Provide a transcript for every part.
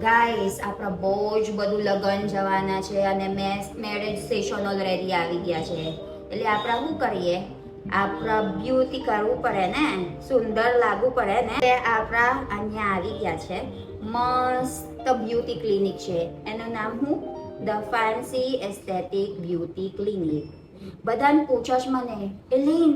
Guys આપણા બહુ જ બધું લગ્ન જવાના છે અને મેરેજ સેશન ઓલરેડી આવી ગયા છે. એટલે આપણે શું કરીએ? આપણા બ્યુટી કરવું પડે ને? સુંદર લાગવું પડે ને? એટલે આપણા અહીંયા આવી ગયા છે. મસ્ત બ્યુટી ક્લિનિક છે. એનું નામ હું the fancy aesthetic beauty clinic બધાને પૂછો જ મને એલિન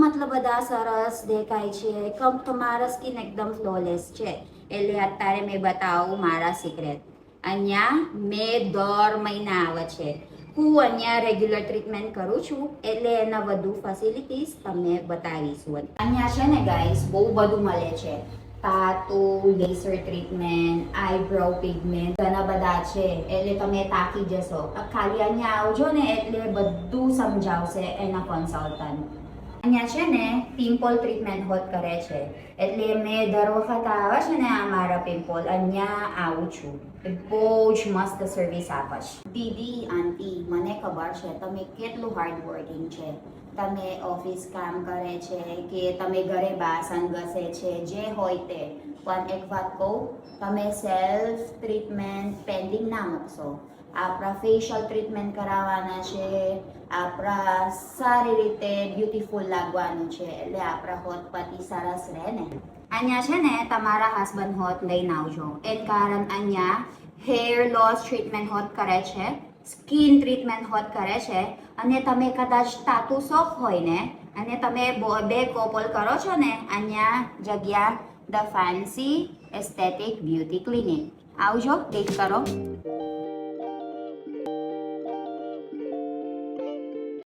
મતલબ બધા સરસ દેખાય છે કમ તમારા સ્કિન એકદમ ફ્લોલેસ છે એટલે અત્યારે મેં બતાવું મારા સિક્રેટ અહીંયા મેં દર મહિના આવે છે હું અહીંયા રેગ્યુલર ટ્રીટમેન્ટ કરું છું એટલે એના વધુ ફેસિલિટીઝ તમને બતાવીશું અહીંયા છે ને ગાઈસ બહુ બધું મળે છે tattoo laser treatment eyebrow pigment ઘણા બધા છે એટલે તમે તાકી જશો ખાલી અહીંયા આવજો ને એટલે બધું સમજાવશે એના કન્સલ્ટન્ટ અહીંયા છે ને પિમ્પલ ટ્રીટમેન્ટ હોત કરે છે. એટલે મેં દર વખત આવે છે ને, આ મારા પિમ્પલ અહીંયા આવું છું. બહુ જ મસ્ત સર્વિસ આપે છે. દીદી, આંટી, મને ખબર છે, તમે કેટલું હાર્ડ વર્કિંગ છે. તમે ઓફિસ કામ કરે છે, કે તમે ઘરે બાસણ ઘસે છે, જે હોય તે. પણ એક વાત કહું તમે સેલ્ફ ટ્રીટમેન્ટ પેન્ડિંગ ના મૂકશો આપણા ફેશિયલ ટ્રીટમેન્ટ કરાવવાના છે આપણા સારી રીતે બ્યુટીફુલ લાગવાનું છે એટલે આપણા હોત પતિ સરસ રહે ને અહીંયા છે ને તમારા હસબન્ડ હોત લઈને આવજો એ કારણ અહીંયા હેર લોસ ટ્રીટમેન્ટ હોત કરે છે સ્કિન ટ્રીટમેન્ટ હોત કરે છે અને તમે કદાચ તાતું શોખ હોય ને અને તમે બો- કોપલ કરો છો ને, અહીંયા જગ્યા the fancy aesthetic beauty clinic. આવજો ક્લિક કરો.